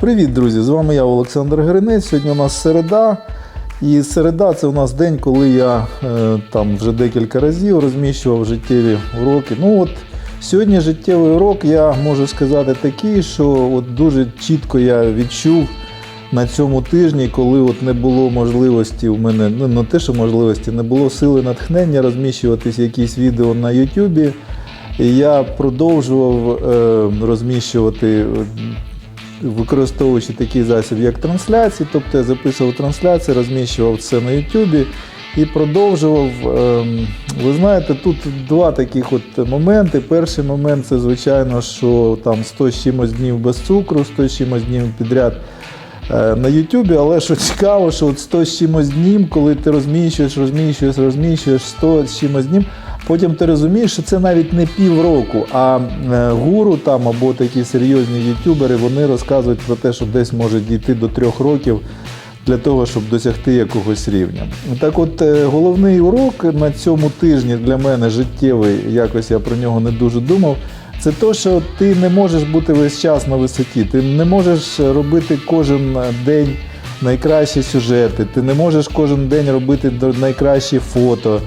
Привіт, друзі! З вами я, Олександр Гринець. Сьогодні у нас середа. І середа це у нас день, коли я е, там вже декілька разів розміщував життєві уроки. Ну от сьогодні життєвий урок, я можу сказати такий, що от дуже чітко я відчув на цьому тижні, коли от не було можливості у мене, ну не те, що можливості, не було сили натхнення розміщуватись якісь відео на Ютубі. Я продовжував е, розміщувати використовуючи такий засіб, як трансляції, тобто я записував трансляції, розміщував це на Ютубі і продовжував. ем, Ви знаєте, тут два таких от моменти. Перший момент це, звичайно, що там 100 з чимось днів без цукру, 100 з чимось днів підряд е, на Ютубі, але що цікаво, що от 100 з чимось днів, коли ти розміщуєш, розміщуєш, розміщуєш 100 з чимось днів, потім ти розумієш, що це навіть не півроку, а е, гуру там або такі серйозні ютубери, вони розказують про те, що десь може дійти до трьох років для того, щоб досягти якогось рівня. Так от е, головний урок на цьому тижні для мене життєвий, якось я про нього не дуже думав. Це те, що ти не можеш бути весь час на висоті, ти не можеш робити кожен день найкращі сюжети, ти не можеш кожен день робити найкращі фото,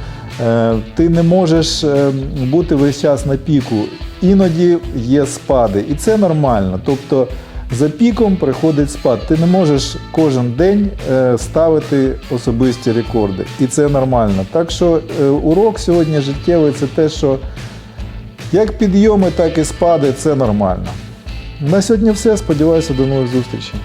ти не можеш е, бути весь час на піку. Іноді є спади, і це нормально. Тобто за піком приходить спад. Ти не можеш кожен день е, ставити особисті рекорди, і це нормально. Так що е, урок сьогодні життєвий це те, що як підйоми, так і спади це нормально. На сьогодні все. Сподіваюся, до нових зустрічей.